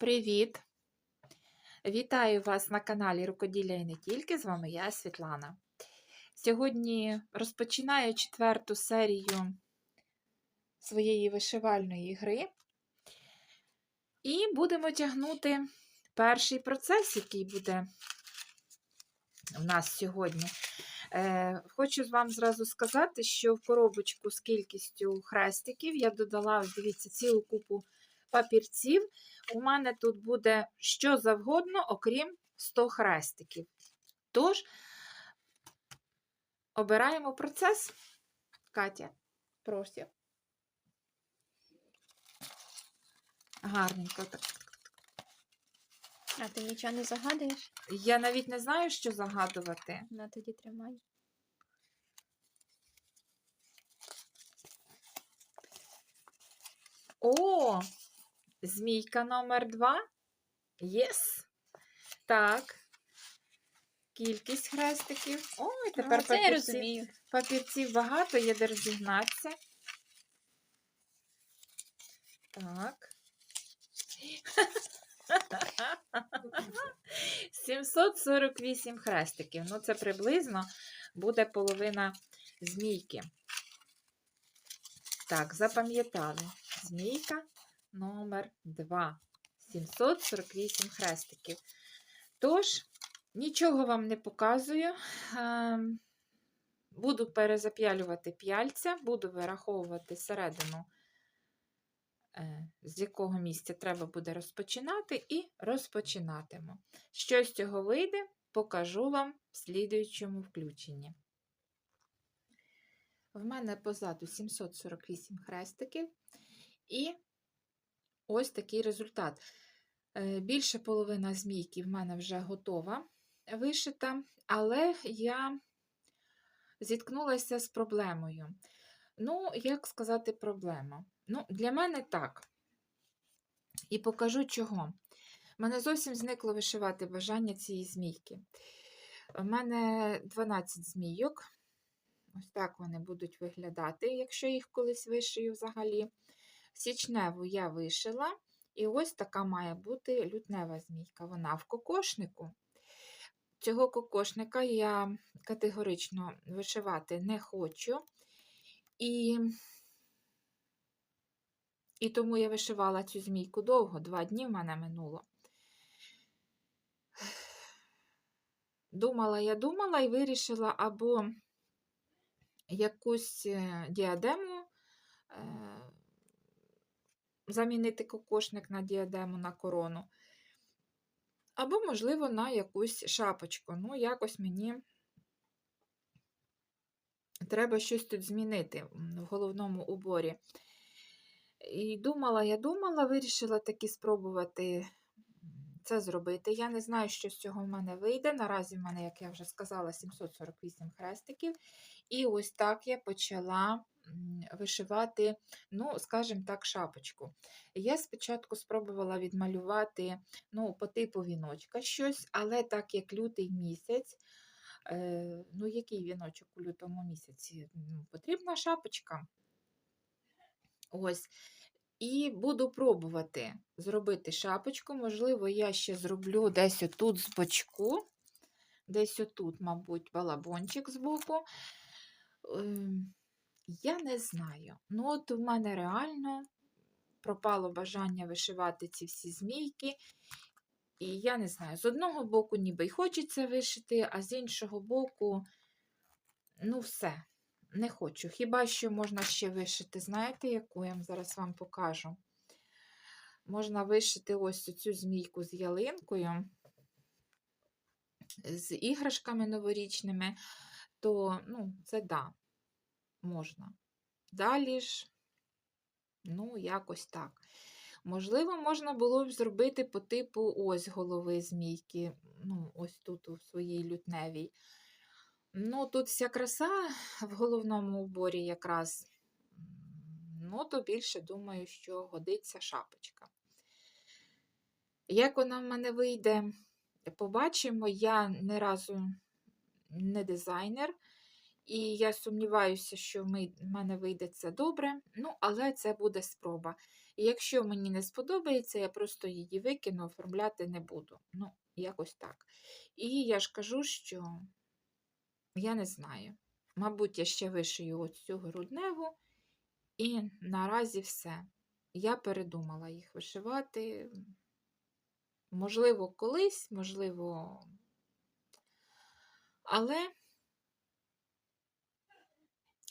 Привіт! Вітаю вас на каналі Рукоділля і не тільки. З вами я, Світлана. Сьогодні розпочинаю четверту серію своєї вишивальної гри. І будемо тягнути перший процес, який буде в нас сьогодні. Е, Хочу вам зразу сказати, що в коробочку з кількістю хрестиків я додала, дивіться, цілу купу папірців. У мене тут буде що завгодно, окрім 100 хрестиків. Тож, обираємо процес. Катя, прошу. Гарненько так. А ти нічого не загадуєш? Я навіть не знаю, що загадувати. На тоді тримай. О, змійка номер два. Єс. Так. Кількість хрестиків. Ой, тепер це я папірців, розумію. папірців багато, є де розігнатися. Так. 748 хрестиків. Ну, це приблизно буде половина змійки. Так, запам'ятали. Змійка номер 2. 748 хрестиків. Тож, нічого вам не показую. Ем, Буду перезап'ялювати п'яльця, буду вираховувати середину, е, з якого місця треба буде розпочинати, і розпочинатиму. Що з цього вийде, покажу вам в слідуючому включенні. В мене позаду 748 хрестиків, і ось такий результат. Е, Більше половина змійки в мене вже готова вишита, але я зіткнулася з проблемою. Ну, як сказати, проблема? Ну, для мене так. І покажу чого. У мене зовсім зникло вишивати бажання цієї змійки. У мене 12 змійок. Ось так вони будуть виглядати, якщо їх колись вишию взагалі. Січневу я вишила, і ось така має бути лютнева змійка. Вона в кокошнику. Цього кокошника я категорично вишивати не хочу. І, і тому я вишивала цю змійку довго, два дні в мене минуло. Думала, я думала і вирішила або якусь е, діадему е, замінити кокошник на діадему на корону. Або, можливо, на якусь шапочку. Ну, якось мені треба щось тут змінити в головному уборі. І думала, я думала, вирішила таки спробувати це зробити. Я не знаю, що з цього в мене вийде. Наразі в мене, як я вже сказала, 748 хрестиків. І ось так я почала вишивати, ну, скажімо так, шапочку. Я спочатку спробувала відмалювати ну, по типу віночка щось, але так як лютий місяць, е, ну, який віночок у лютому місяці? Потрібна шапочка. Ось. І буду пробувати зробити шапочку. Можливо, я ще зроблю десь отут з бочку, десь отут, мабуть, балабончик з боку. Ем, я не знаю. Ну, от у мене реально пропало бажання вишивати ці всі змійки. І я не знаю, з одного боку, ніби й хочеться вишити, а з іншого боку, ну, все, не хочу. Хіба що можна ще вишити, знаєте, яку я зараз вам покажу? Можна вишити ось цю змійку з ялинкою, з іграшками новорічними, то, ну, це да, можна. Далі ж, ну, якось так. Можливо, можна було б зробити по типу ось голови змійки, ну, ось тут у своїй лютневій. Ну, тут вся краса в головному уборі якраз, ну, то більше думаю, що годиться шапочка. Як вона в мене вийде, побачимо. Я не разу не дизайнер. І я сумніваюся, що в мене вийде це добре, ну, але це буде спроба. І якщо мені не сподобається, я просто її викину, оформляти не буду. Ну, якось так. І я ж кажу, що я не знаю. Мабуть, я ще вишию оцю грудневу, і наразі все. Я передумала їх вишивати. Можливо, колись, можливо. Але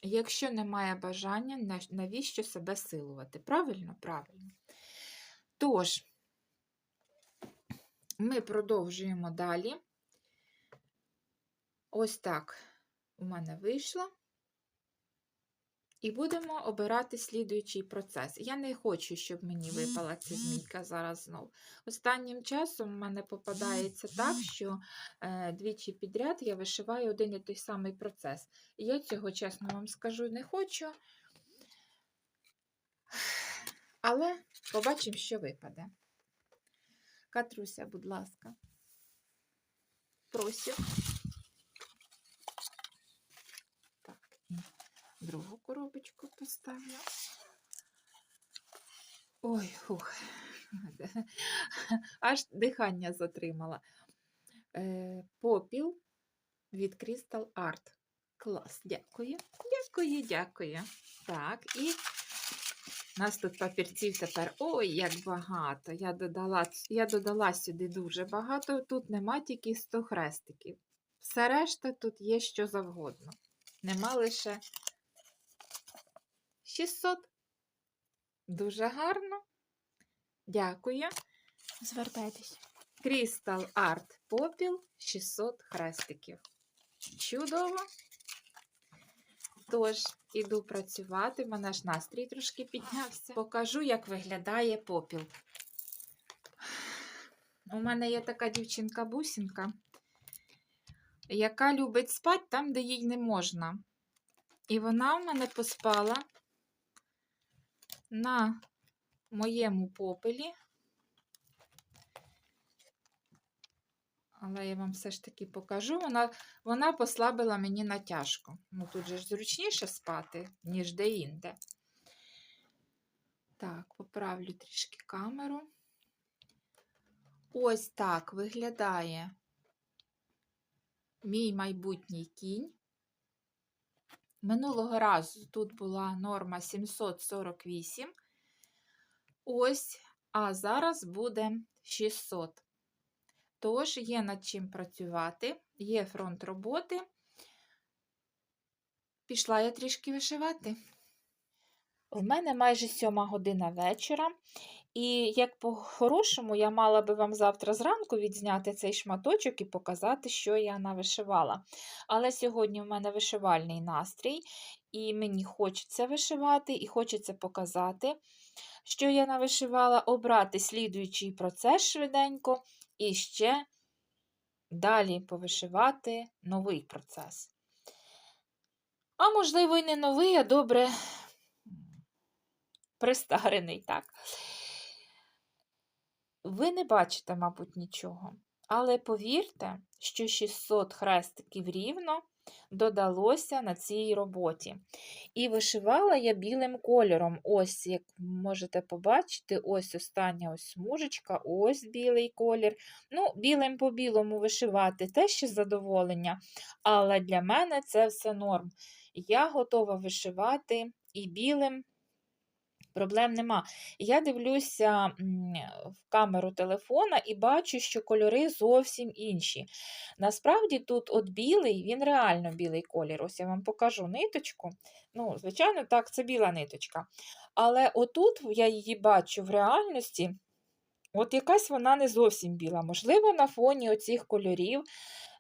якщо немає бажання, навіщо себе силувати? Правильно? Правильно. Тож, ми продовжуємо далі. Ось так у мене вийшло. І будемо обирати слідуючий процес. Я не хочу, щоб мені випала ця змійка зараз знов. Останнім часом в мене попадається так, що е, двічі підряд я вишиваю один і той самий процес. Я цього, чесно вам скажу, не хочу. Але побачимо, що випаде. Катруся, будь ласка. Просю. Так, і другу коробочку поставлю. Ой, фух. Аж дихання затримала. Е, попіл від Crystal Art. Клас, дякую. Дякую, дякую. Так, і у нас тут папірців тепер ой, як багато. Я додала, я додала сюди дуже багато. Тут нема тільки 100 хрестиків. Все решта тут є що завгодно. Нема лише 600. Дуже гарно. Дякую. Звертайтесь. Crystal Art Попіл 600 хрестиків. Чудово. Тож, іду працювати, в мене ж настрій трошки піднявся. Покажу, як виглядає попіл. У мене є така дівчинка-бусінка, яка любить спати там, де їй не можна. І вона в мене поспала на моєму попелі. Але я вам все ж таки покажу. Вона, вона послабила мені натяжку. Ну, тут же ж зручніше спати, ніж де-інде. Так, поправлю трішки камеру. Ось так виглядає мій майбутній кінь. Минулого разу тут була норма 748. Ось, а зараз буде 600. Тож є над чим працювати, є фронт роботи. Пішла я трішки вишивати. У мене майже сьома година вечора, і як по-хорошому я мала би вам завтра зранку відзняти цей шматочок і показати, що я навишивала. Але сьогодні в мене вишивальний настрій, і мені хочеться вишивати, і хочеться показати, що я навишивала, обрати слідуючий процес швиденько і ще далі повишивати новий процес. А можливо, і не новий, а добре пристарений, так. Ви не бачите, мабуть, нічого. Але повірте, що 600 хрестиків рівно додалося на цій роботі. І вишивала я білим кольором. Ось, як можете побачити, ось остання ось смужечка, ось білий колір. Ну, білим по білому вишивати теж ще задоволення. Але для мене це все норм. Я готова вишивати і білим. Проблем нема. Я дивлюся в камеру телефона і бачу, що кольори зовсім інші. Насправді, тут от білий, він реально білий колір. Ось я вам покажу ниточку. Ну, звичайно, так, це біла ниточка. Але отут я її бачу в реальності. От якась вона не зовсім біла. Можливо, на фоні оцих кольорів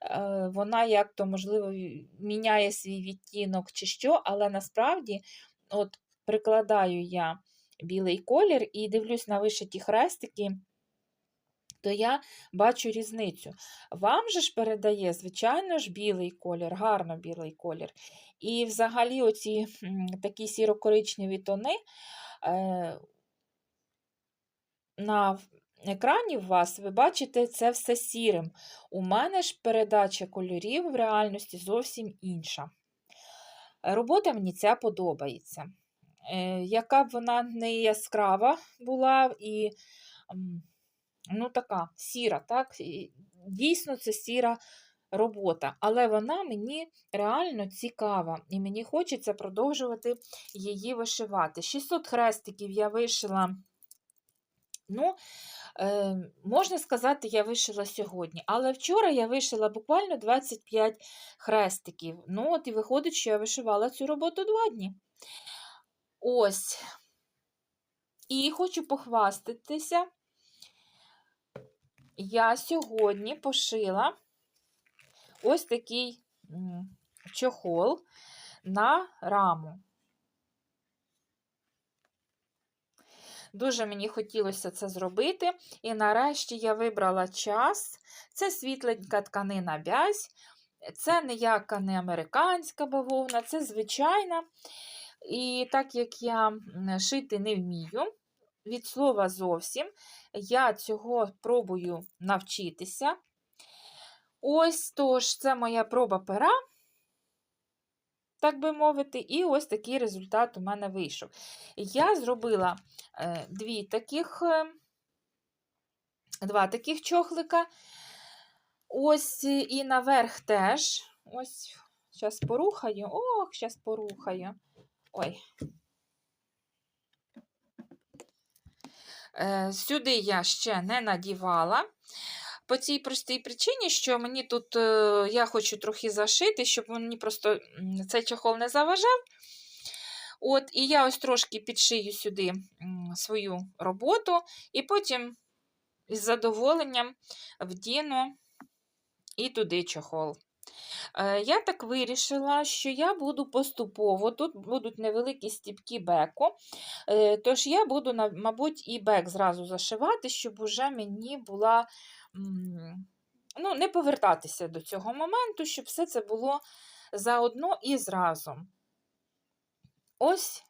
е, вона як-то, можливо, міняє свій відтінок чи що, але насправді, от прикладаю я білий колір і дивлюсь на вишиті хрестики, то я бачу різницю. Вам же ж передає, звичайно ж, білий колір, гарно білий колір. І взагалі оці такі сіро-коричневі тони е, на екрані у вас ви бачите це все сірим. У мене ж передача кольорів в реальності зовсім інша. Робота мені ця подобається. Е, яка б вона не яскрава була і ну, така сіра, так? Дійсно, це сіра робота, але вона мені реально цікава, і мені хочеться продовжувати її вишивати. 600 хрестиків я вишила. Ну, е, можна сказати, я вишила сьогодні, але вчора я вишила буквально 25 хрестиків. Ну, от і виходить, що я вишивала цю роботу два дні. Ось. І хочу похвастатися. Я сьогодні пошила ось такий чохол на раму. Дуже мені хотілося це зробити. І нарешті я вибрала час. Це світленька тканина бязь. Це ніяка не американська бавовна, це звичайна. І так як я шити не вмію, від слова зовсім, я цього пробую навчитися. Ось тож, це моя проба пера, так би мовити, і ось такий результат у мене вийшов. Я зробила е, дві таких, е, два таких чохлика. Ось і наверх теж. Ось, зараз порухаю. Ох, зараз порухаю. Ой. Е, Сюди я ще не надівала. По цій простій причині, що мені тут е, я хочу трохи зашити, щоб мені просто цей чохол не заважав. От, І я ось трошки підшию сюди свою роботу, і потім із задоволенням вдіну і туди чохол. Е, Я так вирішила, що я буду поступово, тут будуть невеликі стіпки беку, е, тож я буду, мабуть, і бек зразу зашивати, щоб уже мені була ну, не повертатися до цього моменту, щоб все це було заодно і зразу. Ось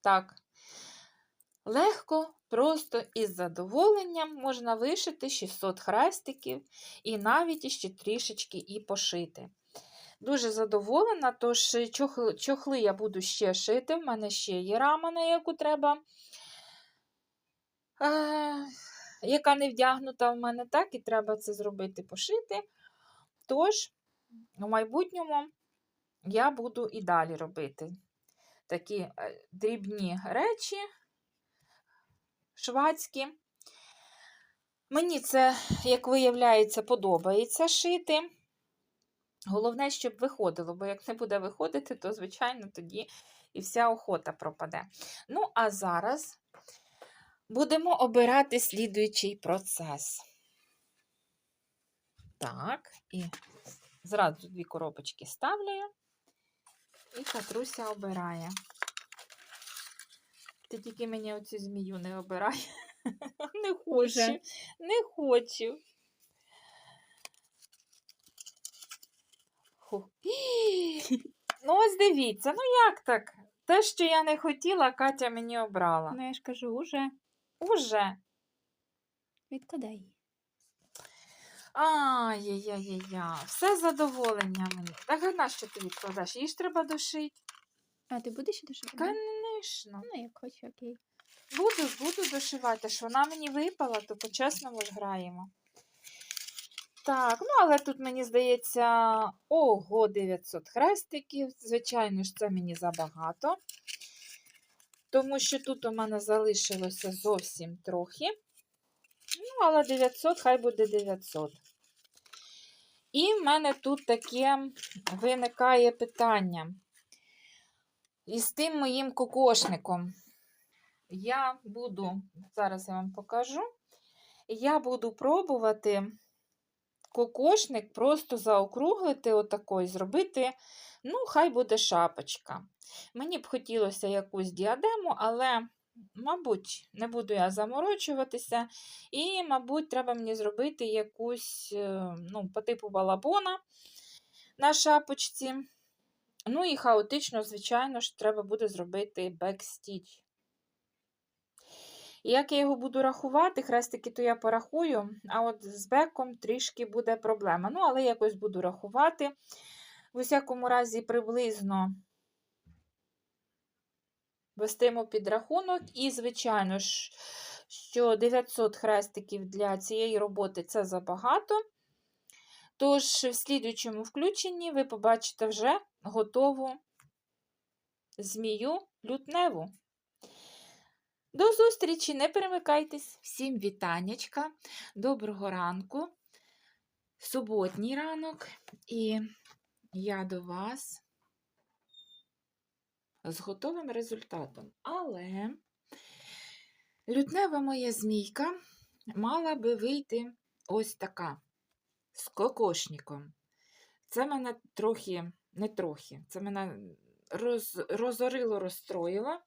так. Легко, просто із задоволенням можна вишити 600 хрестиків і навіть іще трішечки і пошити. Дуже задоволена, тож чохли, чохли я буду ще шити. В мене ще є рама, на яку треба, е, яка не вдягнута в мене, так, і треба це зробити, пошити. Тож, у майбутньому я буду і далі робити такі е, дрібні речі швадські. Мені це, як виявляється, подобається шити. Головне, щоб виходило, бо як не буде виходити, то, звичайно, тоді і вся охота пропаде. Ну, а зараз будемо обирати слідуючий процес. Так, і зразу дві коробочки ставлю, і Катруся обирає. Ти тільки мені оцю змію не обирай. Не хочу. Уже. Не хочу. Ну, ось дивіться, ну як так? Те, що я не хотіла, Катя мені обрала. Ну, я ж кажу, уже Уже. відкладай її. Ай-яй-яй-яй. Все задоволення мені. Так а на що ти відкладаєш? Її ж треба дошити. А ти будеш ще дошивати? Конечно. Ну, як хочу, окей. Буду, буду дошивати. Що вона мені випала, то по-чесному ж граємо. Так, ну але тут мені здається, ого, 900 хрестиків. Звичайно ж, це мені забагато. Тому що тут у мене залишилося зовсім трохи. Ну, але 900, хай буде 900. І в мене тут таке виникає питання. Із тим моїм кокошником. Я буду, зараз я вам покажу. Я буду пробувати кокошник просто заокруглити отако і зробити, ну, хай буде шапочка. Мені б хотілося якусь діадему, але, мабуть, не буду я заморочуватися. І, мабуть, треба мені зробити якусь, е, ну, по типу балабона на шапочці. Ну і хаотично, звичайно ж, треба буде зробити бекстіч. І Як я його буду рахувати, хрестики то я порахую, а от з беком трішки буде проблема. Ну, але якось буду рахувати. В усякому разі, приблизно вестимо підрахунок. І, звичайно ж, що 900 хрестиків для цієї роботи це забагато. Тож, в слідуючому включенні ви побачите вже готову змію лютневу. До зустрічі, не перемикайтесь. Всім вітаннячка, доброго ранку, суботній ранок, і я до вас з готовим результатом. Але лютнева моя змійка мала би вийти ось така з кокошником. Це мене трохи, не трохи, це мене роз, розорило, розстроїло.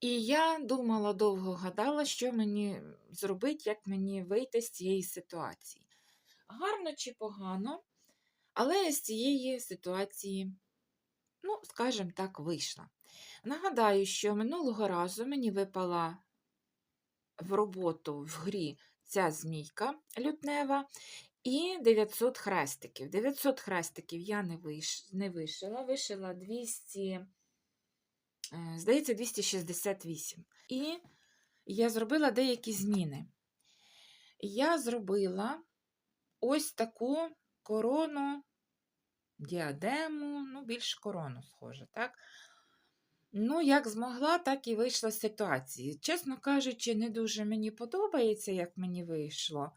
І я думала, довго гадала, що мені зробити, як мені вийти з цієї ситуації. Гарно чи погано, але з цієї ситуації, ну, скажімо так, вийшла. Нагадаю, що минулого разу мені випала в роботу в грі ця змійка лютнева і 900 хрестиків. 900 хрестиків я не, виш... не вишила, вишила 200, е, здається, 268. І я зробила деякі зміни. Я зробила ось таку корону, діадему, ну, більш корону, схоже, так? Ну, як змогла, так і вийшла з ситуації. Чесно кажучи, не дуже мені подобається, як мені вийшло,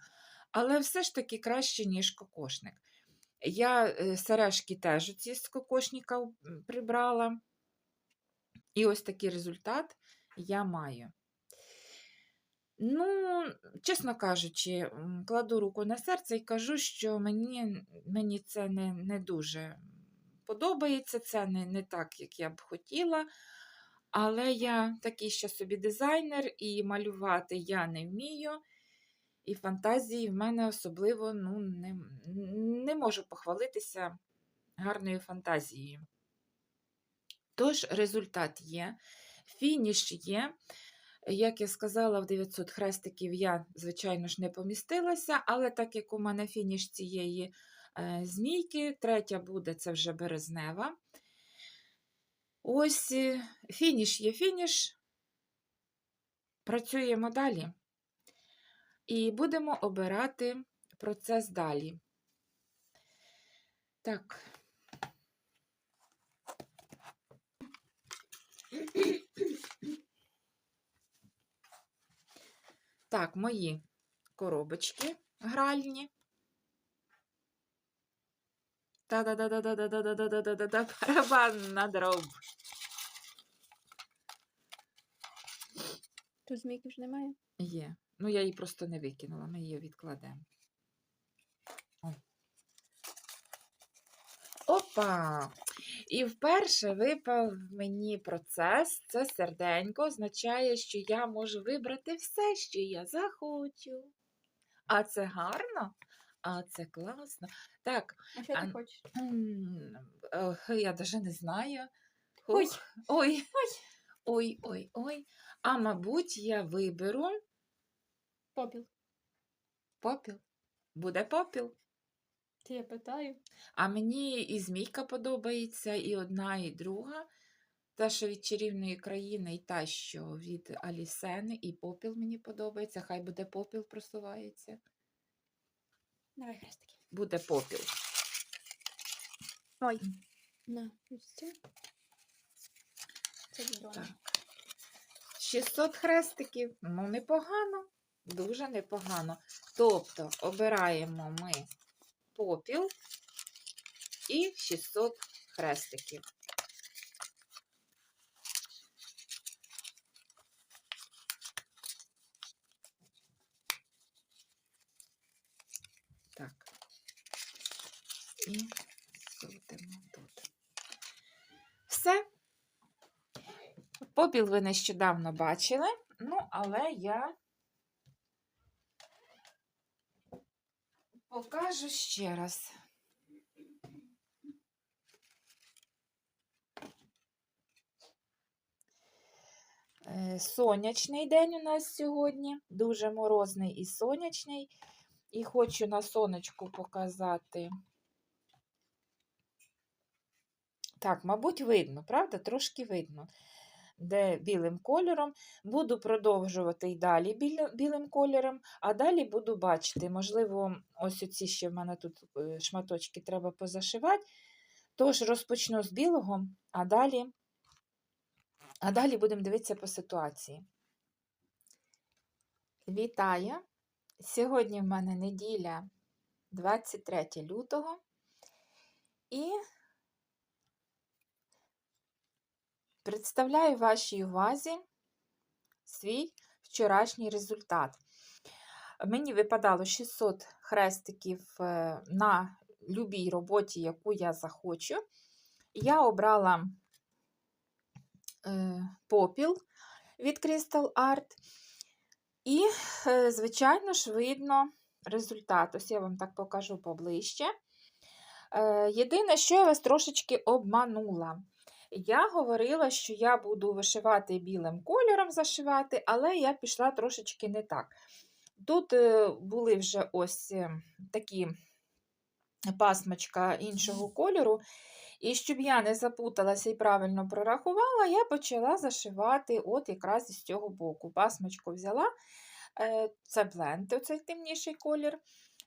але все ж таки краще, ніж кокошник. Я е, сережки теж ці з кокошника прибрала. І ось такий результат я маю. Ну, чесно кажучи, кладу руку на серце і кажу, що мені, мені це не, не дуже подобається, це не, не так, як я б хотіла. Але я такий ще собі дизайнер, і малювати я не вмію. І фантазії в мене особливо ну, не, не можу похвалитися гарною фантазією. Тож, результат є, фініш є. Як я сказала, в 900 хрестиків я, звичайно ж, не помістилася, але так як у мене фініш цієї змійки, третя буде це вже березнева. Ось е, фініш є фініш. Працюємо далі. І будемо обирати процес далі. Так. Так, мої коробочки гральні. Та-да-да-да-да-да-да-да-да-да-да, барабан на дроб. Тут змійки вже немає. Є. Ну, я її просто не викинула, ми її відкладемо. Опа! І вперше випав мені процес. Це серденько означає, що я можу вибрати все, що я захочу. А це гарно, а це класно. Так, А що ти хочеш? я навіть не знаю. Ой. Ой, ой, ой, ой. А мабуть, я виберу Попіл. попіл. Буде попіл. Ти я питаю. А мені і змійка подобається, і одна, і друга. Та, що від чарівної країни, і та, що від Алісени, і попіл мені подобається. Хай буде попіл просувається. Давай хрестики. Буде попіл. Ой. На, ось це. Це. Так. 600 хрестиків. Ну, непогано. Дуже непогано. Тобто обираємо ми попіл і 600 хрестиків. Так. І крутимо тут. Все. Попіл ви нещодавно бачили, ну, але я покажу ще раз. Е, Сонячний день у нас сьогодні, дуже морозний і сонячний. І хочу на сонечку показати Так, мабуть, видно, правда? Трошки видно, де білим кольором. Буду продовжувати і далі білим кольором, а далі буду бачити, можливо, ось оці ще в мене тут е, шматочки треба позашивати. Тож розпочну з білого, а далі, а далі будемо дивитися по ситуації. Вітаю! Сьогодні в мене неділя 23 лютого. І представляю вашій увазі свій вчорашній результат. Мені випадало 600 хрестиків е, на любій роботі, яку я захочу. Я обрала е, попіл від Crystal Art. І, е, звичайно ж, видно результат. Ось я вам так покажу поближче. Єдине, що я вас трошечки обманула. Я говорила, що я буду вишивати білим кольором зашивати, але я пішла трошечки не так. Тут е, були вже ось е, такі пасмочка іншого кольору. І щоб я не запуталася і правильно прорахувала, я почала зашивати от якраз із цього боку. Пасмочку взяла, е, це бленд, оцей темніший колір,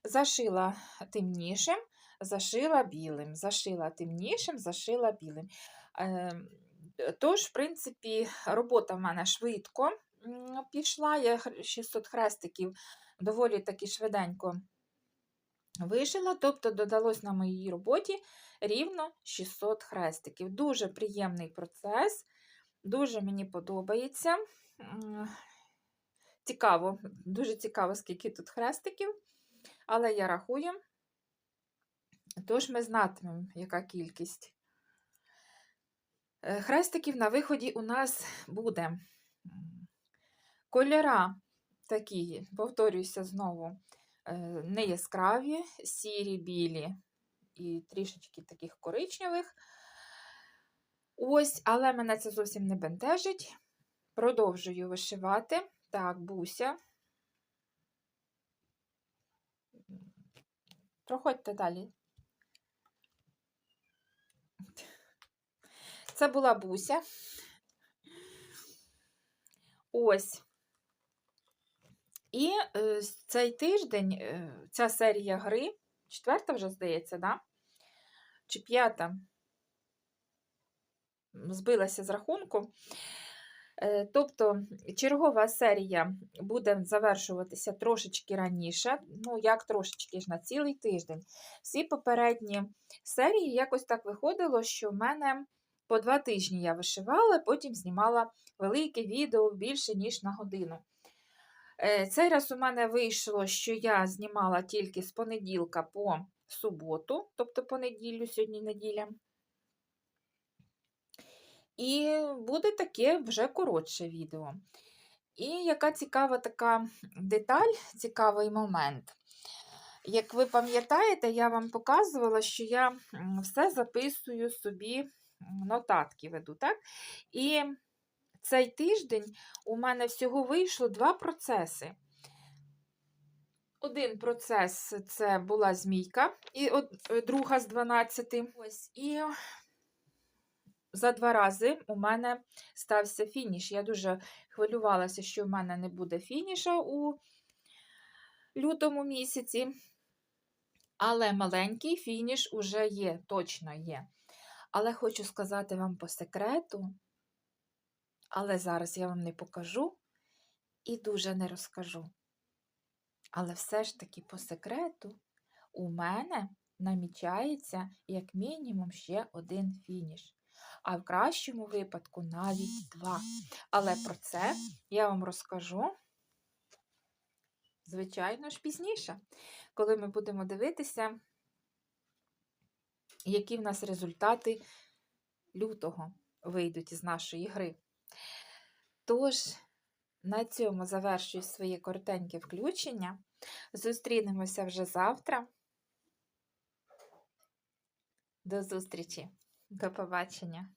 зашила темнішим, зашила білим, зашила темнішим, зашила білим. Е, Тож, в принципі, робота в мене швидко пішла. Я 600 хрестиків доволі таки швиденько вишила, тобто додалось на моїй роботі рівно 600 хрестиків. Дуже приємний процес, дуже мені подобається. Цікаво, дуже цікаво, скільки тут хрестиків, але я рахую, тож ми знатимемо, яка кількість. Е, Хрестиків на виході у нас буде кольора такі, повторююся знову, е, не яскраві, сірі, білі і трішечки таких коричневих. Ось, але мене це зовсім не бентежить. Продовжую вишивати. Так, буся. Проходьте далі. Це була буся. Ось. І е, цей тиждень, е, ця серія гри, четверта вже, здається, да? чи п'ята, збилася з рахунку. Е, Тобто чергова серія буде завершуватися трошечки раніше, ну як трошечки ж на цілий тиждень. Всі попередні серії якось так виходило, що в мене по два тижні я вишивала, потім знімала велике відео більше, ніж на годину. Е, Цей раз у мене вийшло, що я знімала тільки з понеділка по суботу, тобто по неділю, сьогодні неділя. І буде таке вже коротше відео. І яка цікава така деталь, цікавий момент. Як ви пам'ятаєте, я вам показувала, що я все записую собі, нотатки веду, так? І цей тиждень у мене всього вийшло два процеси. Один процес це була змійка, і от, е, друга з 12. Ось, і за два рази у мене стався фініш. Я дуже хвилювалася, що в мене не буде фініша у лютому місяці. Але маленький фініш уже є, точно є. Але хочу сказати вам по секрету, але зараз я вам не покажу і дуже не розкажу. Але все ж таки по секрету у мене намічається як мінімум ще один фініш. А в кращому випадку навіть два. Але про це я вам розкажу, звичайно ж, пізніше, коли ми будемо дивитися, які в нас результати лютого вийдуть із нашої гри. Тож, на цьому завершую своє коротеньке включення. Зустрінемося вже завтра. До зустрічі. До побачення.